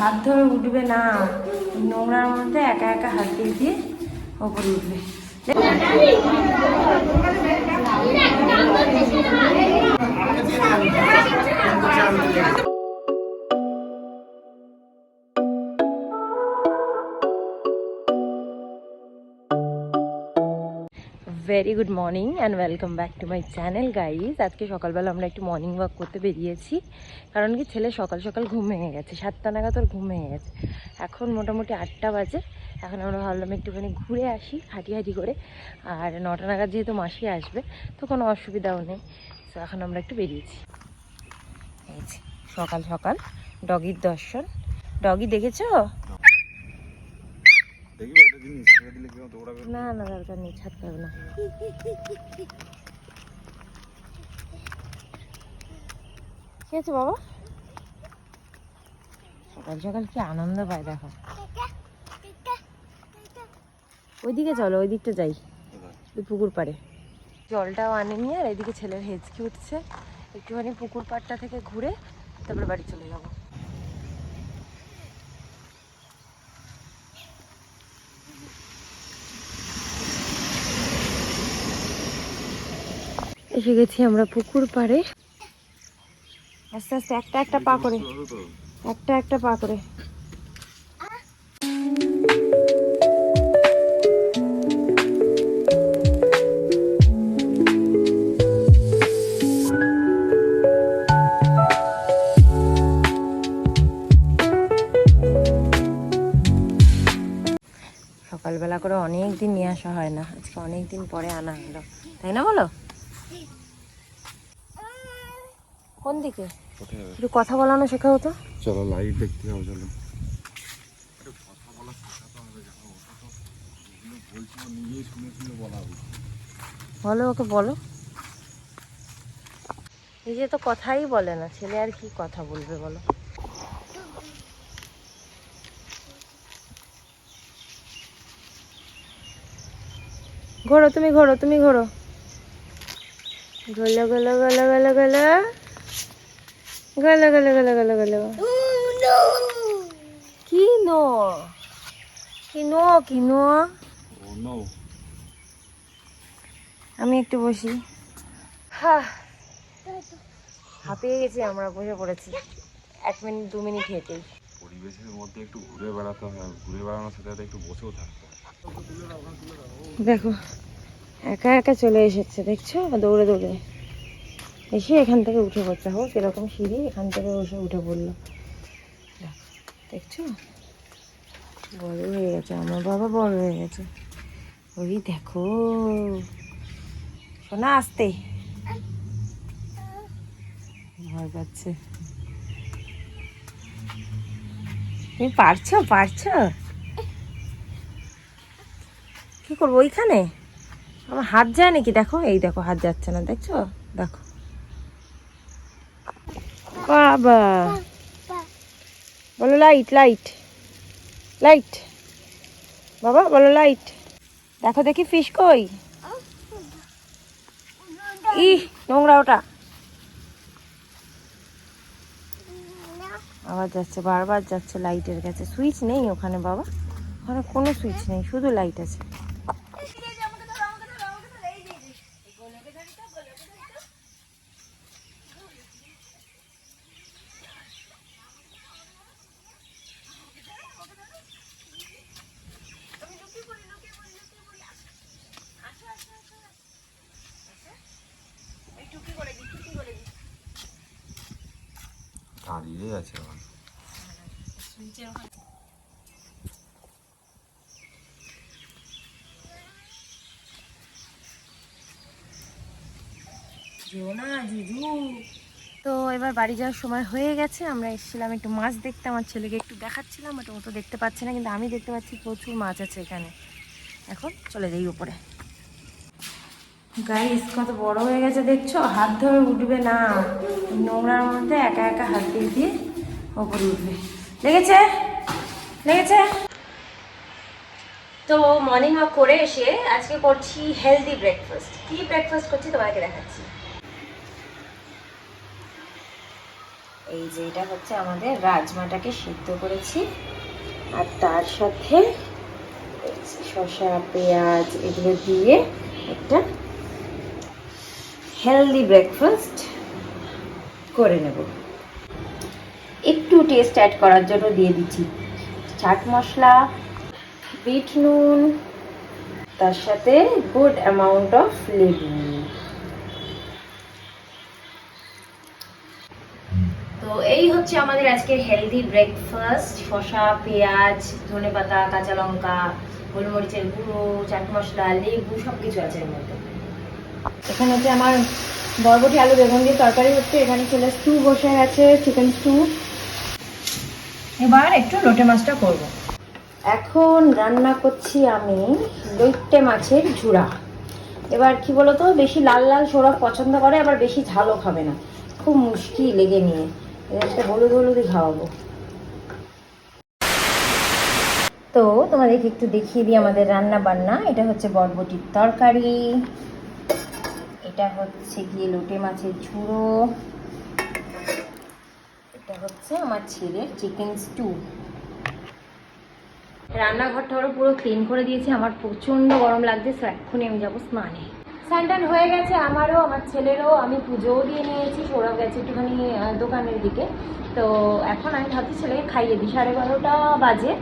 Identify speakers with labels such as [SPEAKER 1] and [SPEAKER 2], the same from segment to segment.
[SPEAKER 1] হাত ধরে উঠবে না। নোংরার মধ্যে একা একা হাত দিয়ে দিয়ে ওপরে উঠবে। Very good morning and welcome back to my channel guys আজকে সকালবেলা আমরা একটু মর্নিং ওয়াক করতে বেরিয়েছি। কারণ কি, ছেলে সকাল সকাল ঘুম ভেঙে গেছে। সাতটা নাগাদ ওর ঘুম ভেঙে গেছে। এখন মোটামুটি আটটা বাজে। এখন আমরা ভাবলাম একটুখানি ঘুরে আসি হাঁটি হাঁটি করে। আর নটা নাগাদ যেহেতু মাসি আসবে, তো কোনো অসুবিধাও নেই। তো এখন আমরা একটু বেরিয়েছি। সকাল সকাল, ডগির দর্শন। ডগি দেখেছ?
[SPEAKER 2] দেখবি একটা জিনিস ছেড়ে দিলে কেউ দৌড়াবে?
[SPEAKER 1] না না দরকার নেই ছাড়তে হবে না। কি আছে বাবা? সকাল সকাল কি আনন্দ পায় দেখো। ওইদিকে চলো ওই দিকটা যাই ওই পুকুর পাড়ে। জলটাও আনেনি আর এদিকে ছেলের হেঁচকি উঠছে। একটুখানি পুকুর পাড়টা থেকে ঘুরে তারপরে বাড়ি চলে যাব। এসে গেছি আমরা পুকুর পাড়ে। আস্তে আস্তে একটা একটা পা করে। একটা একটা পা করে। সকালবেলা করে অনেক দিন নিয়ে আসা হয় না। আজকে অনেক দিন পরে আনা হলো। তাই না বলো? দিকে একটু কথা বলানো শেখা হতো
[SPEAKER 2] চলো লাইভ দেখতে যাও চলো। বলা
[SPEAKER 1] বলো ওকে বলো। নিজে তো কথাই বলে না ছেলে আর কি কথা বলবে বলো? ঘোরো তুমি ঘোরো তুমি ঘোরো। গলো গলো গলো গলো গলো গলো গলো গলো গলো গলো। কি নো? কি নো কি নো?
[SPEAKER 2] নো
[SPEAKER 1] আমি একটু বসি। হ্যাঁ হাঁপিয়ে গেছি আমরা বসে পড়েছি। এক মিনিট দু মিনিট হেঁটেই।
[SPEAKER 2] পরিবেশের মধ্যে একটু ঘুরে বেড়াতে হয় ঘুরে বেড়ানোর সাথে সাথে একটু বসেও থাকতে
[SPEAKER 1] দেখো একা একা চলে এসেছে দেখছ? দৌড়ে দৌড়ে। এসে এখান থেকে উঠে পড়ছে হোক এরকম সিঁড়ি এখান থেকে এসে উঠে পড়ল। দেখো, দেখছ? বড় হয়ে গেছে আমার বাবা বড় হয়ে গেছে। ওই দেখো শোনা আসতে। ভয় পাচ্ছে। তুমি পারছ? পারছ? কি করব ওইখানে? আমার হাত যায় নাকি? দেখো এই দেখো হাত যাচ্ছে না দেখছ? দেখো। বাবা বলো লাইট লাইট লাইট বাবা বলো লাইট দেখো দেখি ফিশ কই ই নোংরা ওটা। আবার যাচ্ছে বারবার যাচ্ছে লাইটের কাছে। সুইচ নেই ওখানে, বাবা। ওখানে কোনো সুইচ নেই, শুধু লাইট আছে।
[SPEAKER 2] আছে আমার।
[SPEAKER 1] তো এবার বাড়ি যাওয়ার সময় হয়ে গেছে। আমরা এসেছিলাম একটু মাছ দেখতে। আমার ছেলেকে একটু দেখাচ্ছিলাম ওটা ও তো দেখতে পাচ্ছে না কিন্তু আমি দেখতে পাচ্ছি প্রচুর মাছ আছে এখানে। এখন চলে যাই উপরে। গাইস কত বড় হয়ে গেছে দেখছ? হাত ধরে উঠবে না। নোংরার মধ্যে একা একা হাত দিয়ে দিয়ে ওপরে উঠবে লেগেছে? লেগেছে? তো মর্নিং ওয়াক করে এসে আজকে করছি হেলদি ব্রেকফাস্ট কি ব্রেকফাস্ট করছি তোমাকে দেখাচ্ছি। এই যে এটা হচ্ছে আমাদের রাজমাটাকে সিদ্ধ করেছি। আর তার সাথে শসা, পেঁয়াজ এগুলো দিয়ে একটা হেলদি ব্রেকফাস্ট করে নেব। একটু টেস্ট অ্যাড করার জন্য দিয়ে দিচ্ছি। চাট মশলা, বিট নুন, তার সাথে গুড অ্যামাউন্ট অফ লেবু। তো এই হচ্ছে আমাদের আজকের হেলদি ব্রেকফাস্ট শসা, পেঁয়াজ, ধনে পাতা, কাঁচা লঙ্কা, গোলমরিচের গুঁড়ো, চাট মশলা, লেবু সব কিছু আছে এর মধ্যে। এখানে হচ্ছে আমার বরবটি আলু বেগুন দিয়ে তরকারি হচ্ছে। এখানে ছেলে স্টু বসে গেছে চিকেন স্টু এবার একটু লোটে মাছটা করব। এখন রান্না করছি আমি দৈত্যে মাছের ঝুড়া। এবার কি বলতো, বেশি লাল লাল সৌরভ পছন্দ করে, আবার বেশি ঝালও খাবে না। খুব মুশকিল লেগে নিয়ে। এদেরকে হলুদ হলুদই খাওয়াবো। তো তোমাদেরকে একটু দেখিয়ে দিই আমাদের রান্না বান্না। এটা হচ্ছে বরবটির তরকারি। এটা হচ্ছে গিয়ে লোটে মাছের ঝুড়ো। হচ্ছে আমার ছেলের চিকেন স্টু রান্নাঘরটা ওরা পুরো ক্লিন করে দিয়েছে, আমার প্রচণ্ড গরম লাগছে তো এক্ষুনি আমি যাব স্নানে। স্নান হয়ে গেছে, আমারও, আমার ছেলেরও, আমি পুজোও দিয়ে নিয়েছি, সৌরভ গেছে একটুখানি দোকানের দিকে। তো এখন আমি ভাবছি ছেলেকে খাইয়ে দিই, সাড়ে বারোটা বাজে,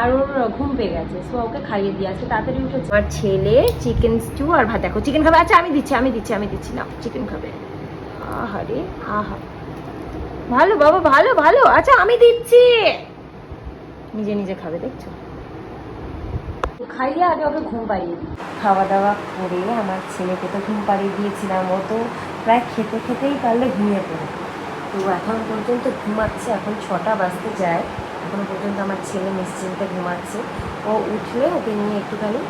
[SPEAKER 1] আর ওর ঘুম পেয়ে গেছে, সো ওকে খাইয়ে দিয়ে আজকে তাড়াতাড়ি উঠেছে আমার ছেলে চিকেন স্টু আর ভাত, দেখো চিকেন খাবে আচ্ছা আমি দিচ্ছি আমি দিচ্ছি আমি দিচ্ছি না চিকেন খাবে। আহা রে আহা। ভালো, বাবা, ভালো ভালো। আচ্ছা আমি দিচ্ছি। নিজে নিজে খাবে, দেখছ? খাইয়ে আগে ওকে ঘুম পাড়িয়ে দিই। খাওয়া দাওয়া করে আমার ছেলেকে তো ঘুম পাড়িয়ে দিয়েছিলাম। ও তো প্রায় খেতে, খেতেই পারলে ঘুমিয়ে পড়ে। তো এখন পর্যন্ত ঘুমাচ্ছে, এখন ছটা বাজতে যায়। এখনও পর্যন্ত আমার ছেলে নিশ্চিন্তে ঘুমাচ্ছে। ও উঠলে ওকে নিয়ে একটুখানি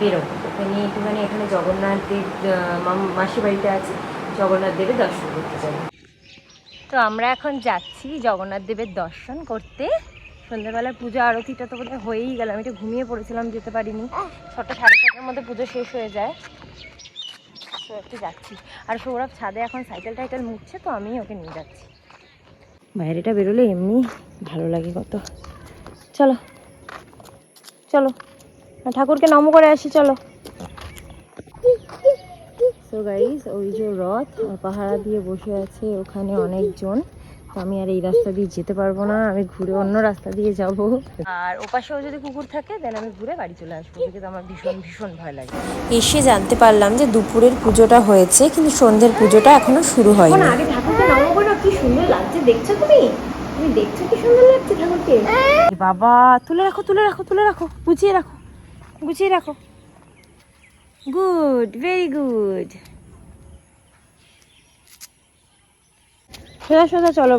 [SPEAKER 1] বেরোবো ওকে নিয়ে একটুখানি এখানে জগন্নাথ দেব মাসি বাড়িতে আছে। জগন্নাথ দেবের দর্শন করতে যাব। তো আমরা এখন যাচ্ছি জগন্নাথ দেবের দর্শন করতে। সন্ধ্যাবেলার পুজো আরতিটা তো বোধহয় হয়েই গেল। আমি একটু ঘুমিয়ে পড়েছিলাম, যেতে পারিনি। ছটা সাড়ে ছটার মধ্যে পুজো শেষ হয়ে যায়। তো একটু যাচ্ছি। আর সৌরভ ছাদে এখন সাইকেল টাইকেল মুছছে তো আমি ওকে নিয়ে যাচ্ছি। বাইরেটা বেরোলে এমনি ভালো লাগে কত। চলো চলো। ঠাকুরকে নম করে আসি, চলো। তো গাইস ওই যে রথ আর পাহারা দিয়ে বসে আছে ওখানে অনেকজন। তো আমি আর এই রাস্তা দিয়ে যেতে পারব না আমি ঘুরে অন্য রাস্তা দিয়ে যাব। আর ওপাশেও যদি কুকুর থাকে দেন আমি ঘুরে বাড়ি চলে আসব। কিন্তু আমার ভীষণ ভীষণ ভয় লাগে।
[SPEAKER 3] এসে জানতে পারলাম যে দুপুরের পুজোটা হয়েছে কিন্তু সন্ধ্যের পুজোটা এখনও শুরু
[SPEAKER 1] এখন
[SPEAKER 3] হয়নি
[SPEAKER 1] আগে ঠাকুরকে নমো না কি সুন্দর লাগছে দেখছ তুমি? তুমি দেখছ কি সুন্দর লাগছে ঠাকুরকে? বাবা তুলে রাখো তুলে রাখো তুলে রাখো গুছিয়ে রাখো গুছিয়ে রাখো। গুড ভেরি গুড সোজা সোজা চলো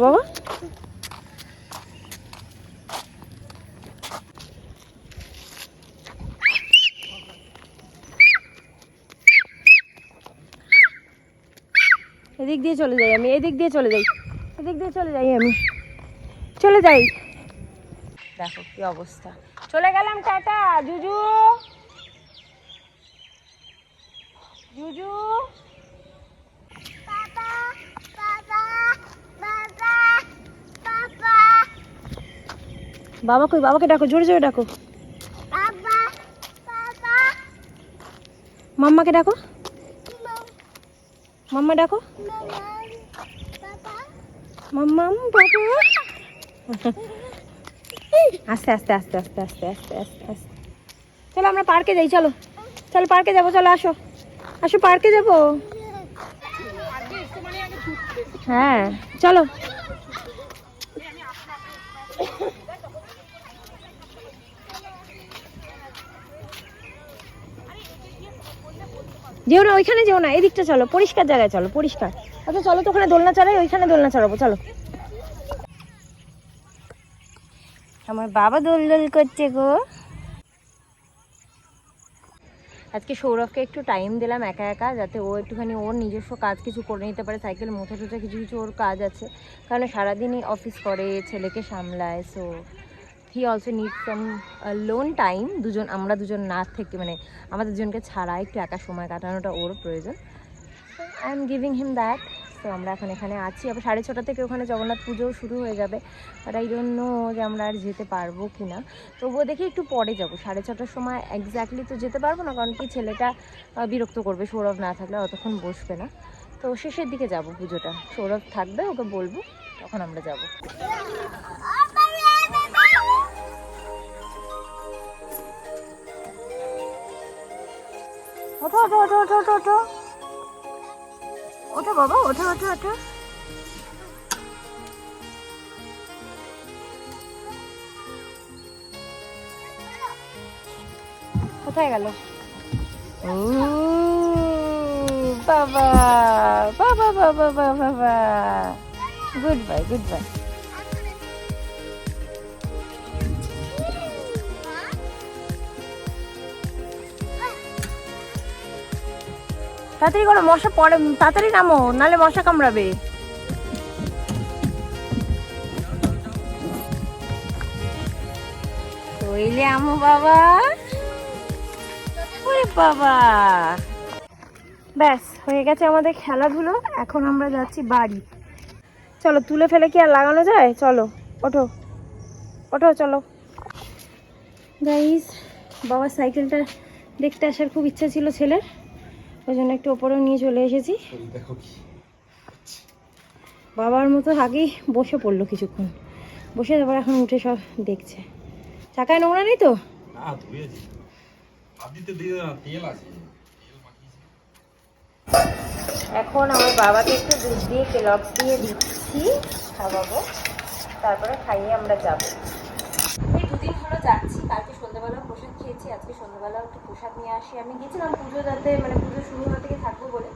[SPEAKER 1] এদিক দিয়ে চলে যাই আমি, এদিক দিয়ে চলে যাই। এদিক দিয়ে চলে যাই আমি। চলে যাই। দেখো কি অবস্থা। চলে গেলাম টাটা, জুজু। জুজু। বাবা কই বাবাকে ডাকো জোরে জোরে ডাকো। মাম্মাকে ডাকো। মাম্মা ডাকো। মাম্মাম বাবা। আস্তে আস্তে আস্তে আস্তে আস্তে আস্তে আস্তে আস্তে। চলো আমরা পার্কে যাই চলো। চলো পার্কে যাব চলো আসো। আসো পার্কে যাব। হ্যাঁ চলো। যেও না, ওইখানে যেও না, এদিকটা চলো, পরিষ্কার জায়গায় চলো, পরিষ্কার। আচ্ছা চলো তো ওখানে দোলনা চড়াই ওইখানে দোলনা চড়াবো চলো। আমার বাবা দোল দোল করছে গো। আজকে সৌরভকে একটু টাইম দিলাম একা একা, যাতে ও একটুখানি ওর নিজস্ব কাজ কিছু করে নিতে পারে সাইকেল মোছা টোচা কিছু কিছু ওর কাজ আছে। কারণ সারাদিনই অফিস করে, ছেলেকে সামলায় so he also need some lone time দুজন, আমরা দুজন না থেকে মানে আমাদের দুজনকে ছাড়া একটু একা সময় কাটানোটা ওর প্রয়োজন। I am giving him that তো আমরা এখন এখানে আছি। আবার সাড়ে ছটা থেকে ওখানে জগন্নাথ পুজোও শুরু হয়ে যাবে। আই ডোন্ট নো যে আমরা আর যেতে পারব কি না তবুও দেখি একটু পরে যাব। সাড়ে ছটার সময় এক্স্যাক্টলি তো যেতে পারব না, কারণ কি ছেলেটা বিরক্ত করবে। সৌরভ না থাকলে অতক্ষণ বসবে না। তো শেষের দিকে যাব পুজোটা। সৌরভ থাকবে, ওকে বলব। তখন আমরা যাব। ওঠো ওঠো ওঠো ওঠো ওঠো। ওঠো বাবা, ওঠো ওঠো ওঠো। কোথায় গেল? ও, বাবা বাবা বাবা বাবা বাবা। গুড বাই গুড বাই তাড়াতাড়ি করো, মশা পড়ে, তাড়াতাড়ি নামো নালে মশা কামড়াবে। কইলে আমো বাবা? ওরে বাবা। ব্যাস, হয়ে গেছে আমাদের খেলাধুলো, এখন আমরা যাচ্ছি বাড়ি। চলো, তুলে ফেলে কি আর লাগানো যায়? চলো, ওঠো। ওঠো, চলো। গাইস বাবার সাইকেলটা দেখতে আসার খুব ইচ্ছা ছিল ছেলের। ওই জন্য একটু ওপরেও নিয়ে চলে এসেছি। বাবার মতো আগেই বসে পড়ল কিছুক্ষণ। বসে তারপর এখন উঠে সব দেখছে। চাকায় নোংরা নেই তো? এখন আমার বাবাকে একটু দুধ দিয়ে কেলক্স দিয়ে দিচ্ছি খাওয়াবো। তারপরে খাইয়ে আমরা যাব। এই দুদিন হলো যাচ্ছি কালকে সন্ধ্যাবেলাও প্রসাদ খেয়েছি আজকে সন্ধ্যাবেলাও একটু প্রসাদ নিয়ে আসি। আমি গেছিলাম পুজো যাতে মানে পুজো শুরু হওয়া থেকে থাকব বলে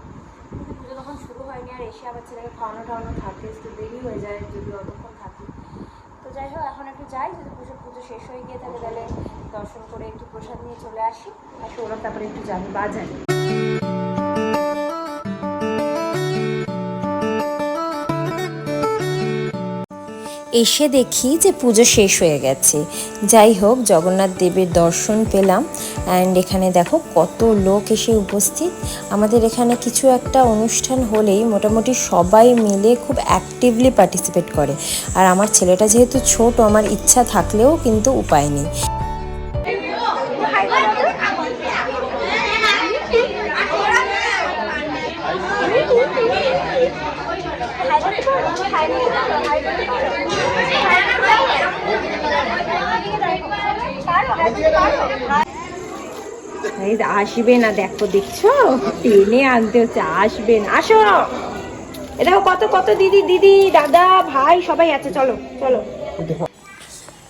[SPEAKER 1] কিন্তু পুজো তখন শুরু হয়নি আর এসে আবার ছেলেকে খাওয়ানো টাওয়ানো থাকে, একটু দেরি হয়ে যায় যদি অতক্ষণ থাকি। তো যাই হোক, এখন একটু যাই, যদি পুজো পুজো শেষ হয়ে গিয়ে থাকে তাহলে দর্শন করে একটু প্রসাদ নিয়ে চলে আসি। আর সৌরভ তারপরে একটু যাবে, বাজারে।
[SPEAKER 3] এসে দেখি যে পুজো শেষ হয়ে গেছে। যাই হোক, জগন্নাথ দেবের দর্শন পেলাম। অ্যান্ড এখানে দেখো কত লোক এসে উপস্থিত। আমাদের এখানে কিছু একটা অনুষ্ঠান হলেই মোটামুটি সবাই মিলে খুব অ্যাক্টিভলি পার্টিসিপেট করে। আর আমার ছেলেটা যেহেতু ছোট, আমার ইচ্ছা থাকলেও কিন্তু উপায় নেই।
[SPEAKER 1] আসবে না, দেখো, দেখছ? টেনে আনতে হচ্ছে আসবেন আসো! এ কত কত দিদি দিদি, দাদা, ভাই সবাই আছে, চলো চলো।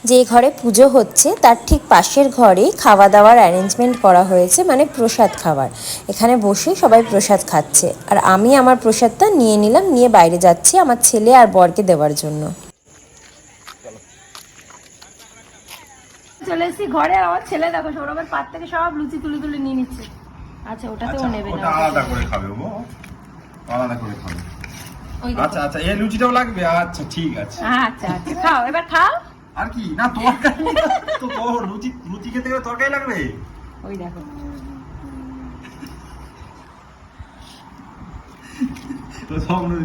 [SPEAKER 3] যে ঘরে পুজো হচ্ছে, তার ঠিক পাশের ঘরে খাওয়া দাওয়ার অ্যারেঞ্জমেন্ট করা হয়েছে মানে প্রসাদ খাবার এখানে বসে সবাই প্রসাদ খাচ্ছে। আর আমি আমার প্রসাদটা নিয়ে নিলাম, নিয়ে বাইরে যাচ্ছি আমার ছেলে আর বরকে দেওয়ার জন্য।
[SPEAKER 1] চলে এসেছি ঘরে আর আমার ছেলে দেখো সৌরভের পাত থেকে সব লুচি তুলে তুলে নিয়ে নিচ্ছে। আচ্ছা ওটাতেও নেবে না।
[SPEAKER 2] ওটা আলাদা করে খাবে ও। আলাদা করে খাবে। আচ্ছা আচ্ছা এই লুচিটাও লাগবে? আচ্ছা ঠিক আছে।
[SPEAKER 1] আচ্ছা আচ্ছা খাও এবার খাও।
[SPEAKER 2] আর কি? না তরকারি তো তো লুচি লুচি খেতে গেলে তরকারি লাগবে?
[SPEAKER 1] ওই দেখো।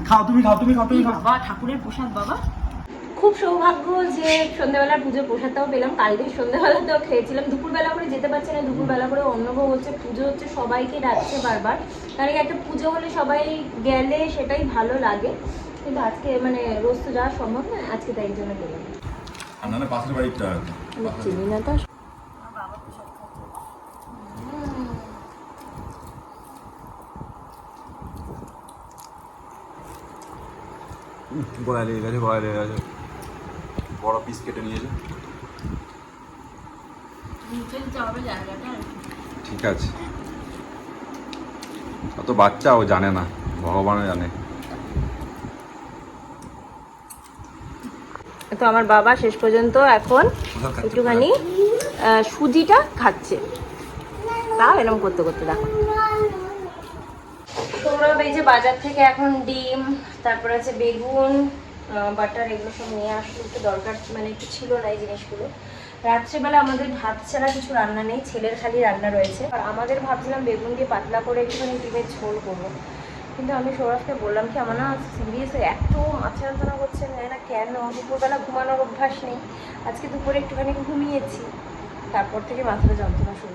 [SPEAKER 2] খাও তুমি খাও তুমি খাও তুমি খাও।
[SPEAKER 1] বাবা ঠাকুরের প্রসাদ বাবা। খুব সৌভাগ্য যে সন্ধ্যাবেলার পুজোর প্রসাদটাও পেলাম। কালকে সন্ধ্যাবেলাতেও খেয়েছিলাম। দুপুরবেলা করে যেতে পারছি না দুপুরবেলা করে অন্নভোগ হচ্ছে পুজো হচ্ছে সবাইকে ডাকছে বারবার। কারণ কি একটা পুজো হলে সবাই গেলে সেটাই ভালো লাগে। কিন্তু আজকে মানে রোজ তো যাওয়া সম্ভব না আজকে তাই জন্য গেলাম
[SPEAKER 2] আর নাহলে পাশের বাড়িটা
[SPEAKER 1] চিনি না তো।
[SPEAKER 2] গলায় লেগে গেছে লেগে গেছে। বড় পিস কেটে নিয়েছে। ঠিক আছে। অত বাচ্চা ও জানে না ভগবানও জানে।
[SPEAKER 1] তো আমার বাবা শেষ পর্যন্ত এখন একটুখানি আহ, সুজিটা খাচ্ছে। তাও এরকম করতে করতে দেখো। সৌরভ এই যে বাজার থেকে এখন ডিম তারপর আছে বেগুন বাটার এগুলো সব নিয়ে আসলো একটু দরকার মানে একটু ছিল না এই জিনিসগুলো। রাত্রেবেলা আমাদের ভাত ছাড়া কিছু রান্না নেই, ছেলের খালি রান্না রয়েছে। আর আমাদের ভাবছিলাম বেগুন দিয়ে পাতলা করে একটুখানি ডিমের ঝোল করব। কিন্তু আমি সৌরভকে বললাম, কি আমার না সিরিয়াস এত মাথা যন্ত্রণা করছে না না কেন, দুপুরবেলা ঘুমানোর অভ্যাস নেই। আজকে দুপুরে একটুখানি ঘুমিয়েছি। তারপর থেকে মাথাটা যন্ত্রণা শুরু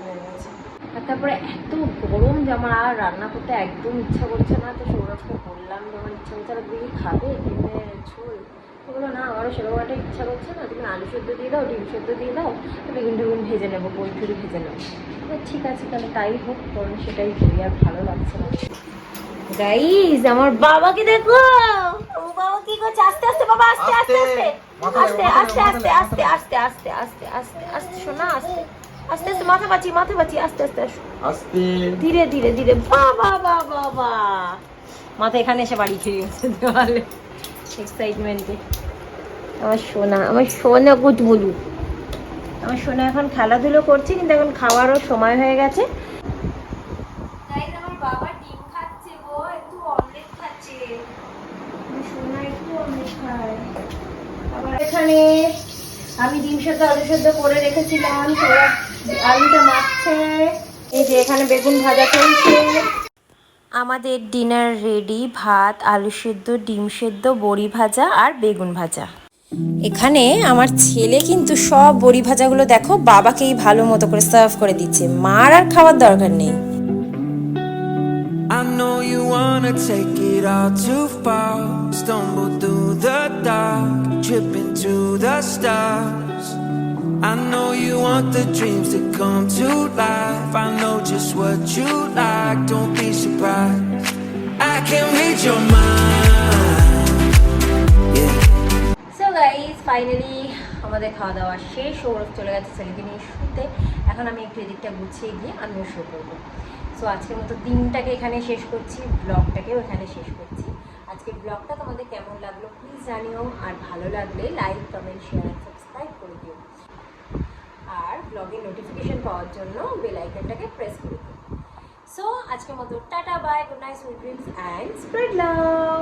[SPEAKER 1] আর তারপরে এত গরম যে আমার আর রান্না করতে একদম ইচ্ছা করছে না। তো সৌরভকে বললাম যে আমার ইচ্ছা করছে আর তুমি খাবে ডিমের ঝোল। বলল না আমারও সেরকম একটা ইচ্ছা করছে না। তুমি আলু সেদ্ধ দিয়ে দাও ডিম সেদ্ধ দিয়ে দাও তো বেগুন টেগুন ভেজে নেব বই টুরি ভেজে নেব। ঠিক আছে তাহলে তাই হোক কারণ সেটাই করি আর ভালো লাগছে না। গাইজ আমার বাবাকে দেখো! আমার বাবা কি করছে? আস্তে আস্তে বাবা আস্তে আস্তে আস্তে আস্তে আস্তে আস্তে আস্তে আস্তে আস্তে আস্তে আস্তে আস্তে শোনা আস্তে। আস্তে আস্তে মাথা বাঁচি মাথা বাঁচি আস্তে আস্তে আসো
[SPEAKER 2] আস্তে।
[SPEAKER 1] ধীরে ধীরে ধীরে। বাবা বাবা বাবা মাথা এখানে এসে বাড়ি খেয়ে গেছে দেওয়ালে। এক্সাইটমেন্টে আমার সোনা আমার সোনা গুড বলু আমার সোনা এখন খেলাধুলো করছে কিন্তু এখন খাওয়ারও সময় হয়ে গেছে। এখানে আমি ডিম সেদ্ধ আলু সেদ্ধ করে রেখেছিলাম আলুটা মাখছে। এই যে এখানে বেগুন ভাজা চলছে।
[SPEAKER 3] আমাদের ডিনার রেডি ভাত আলু সেদ্ধ ডিম সেদ্ধ বড়ি ভাজা আর বেগুন ভাজা। এখানে আমার ছেলে কিন্তু সব বড়ি ভাজাগুলো দেখো বাবাকেই ভালো মতো করে সার্ভ করে দিচ্ছে। মার আর খাওয়ার দরকার নেই।
[SPEAKER 4] I know you wanna take it all too far. Stumble through the dark, trip into the stars. I know you want the dreams to come to life. I know just what you like, don't be surprised. I can read your mind. Yeah.
[SPEAKER 1] So guys finally আমাদের খাওয়া দাওয়া শেষ সৌরভ চলে গেছে ছেলেকে নিয়ে শুতে এখন আমি একটু এদিকটা গুছিয়ে গিয়ে আমিও শো করব সো আজকের মতো দিনটাকে এখানে শেষ করছি ব্লগটাকেও এখানে শেষ করছি আজকের ব্লগটা তোমাদের কেমন লাগল প্লিজ জানিও আর ভালো লাগলে লাইক কমেন্ট শেয়ার সাবস্ক্রাইব করে ব্লগের নোটিফিকেশন পাওয়ার জন্য বেল আইকনটাকে প্রেস করে দিও সো আজকের মতো tata bye good night sweet dreams and spread love